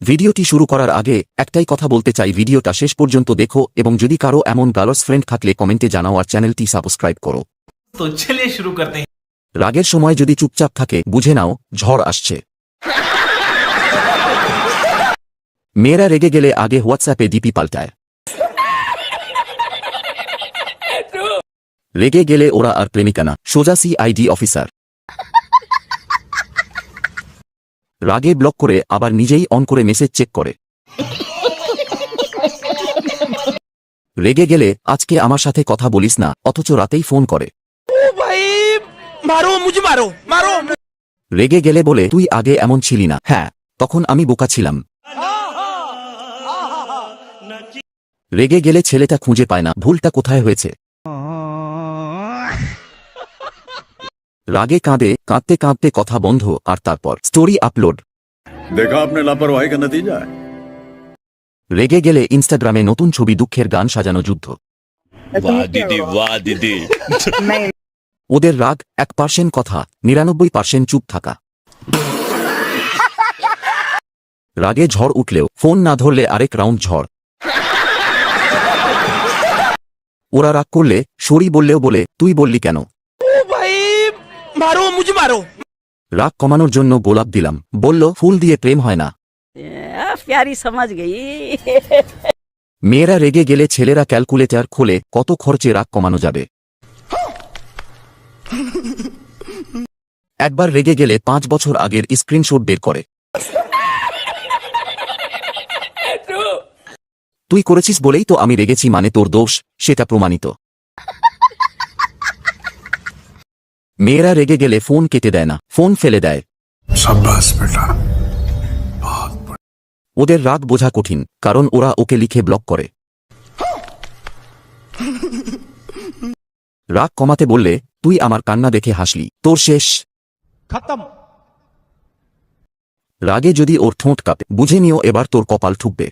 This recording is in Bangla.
ভিডিওটি শুরু করার আগে একটাই কথা বলতে চাই ভিডিওটা শেষ পর্যন্ত দেখো এবং যদি কারও এমন গার্লস ফ্রেন্ড থাকলে কমেন্টে জানাও আর চ্যানেলটি সাবস্ক্রাইব করো। তো শুরু করতে। রাগের সময় যদি চুপচাপ থাকে বুঝে নাও ঝড় আসছে। মেয়েরা রেগে গেলে আগে হোয়াটসঅ্যাপে ডিপি পাল্টায়। রেগে গেলে ওরা আর প্রেমিকা না সোজা সিআইডি অফিসার রাগে ব্লক করে আবার নিজেই অন করে মেসেজ চেক করে। রেগে গেলে, আজকে আমার সাথে কথা বলিস না, অথচ রাতেই ফোন করে। রেগে গেলে বলে, তুই আগে এমন ছিলি না। হ্যাঁ তখন আমি বোকা ছিলাম। রেগে গেলে ছেলেটা খুঁজে পায় না, ভুলটা কোথায় হয়েছে? রাগে কাঁদে কাঁদতে কাঁদতে কথা বন্ধ আর তারপর স্টোরি আপলোড দেখা আপনার লাপরওয়াহি কা নতিজা রেগে গেলে ইনস্টাগ্রামে নতুন ছবি দুঃখের গান সাজানো যুদ্ধ। ওদের রাগ এক পার্সেন্ট কথা নিরানব্বই পার্সেন্ট চুপ থাকা। রাগে ঝড় উঠলেও ফোন না ধরলে আরেক রাউন্ড ঝড়। ওরা রাগ করলে সরি বললেও বলে তুই বললি কেন? মারো মুজ মারো। রাগ কমানোর জন্য গোলাপ দিলাম। বলল ফুল দিয়ে প্রেম হয় না। প্যারি সমাজ গেই। মেয়েরা রেগে গেলে ছেলেরা ক্যালকুলেটার খুলে কত খরচে রাগ কমানো যাবে। একবার রেগে গেলে পাঁচ বছর আগের স্ক্রিনশট বের করে। তুই করেছিস বলেই তো আমি রেগেছি মানে তোর দোষ সেটা প্রমাণিত। মেয়েরা রেগে গেলে ফোন কেটে দেয় না ফোন ফেলে দেয় ওদের রাগ বোঝা কঠিন কারণ ওরা ওকে লিখে ব্লক করে রাগ কমাতে বললে তুই আমার কান্না দেখে হাসলি তোর শেষ রাগে যদি ওর ঠোঁট কাঁপে বুঝে নিও এবার তোর কপাল ঠুকবে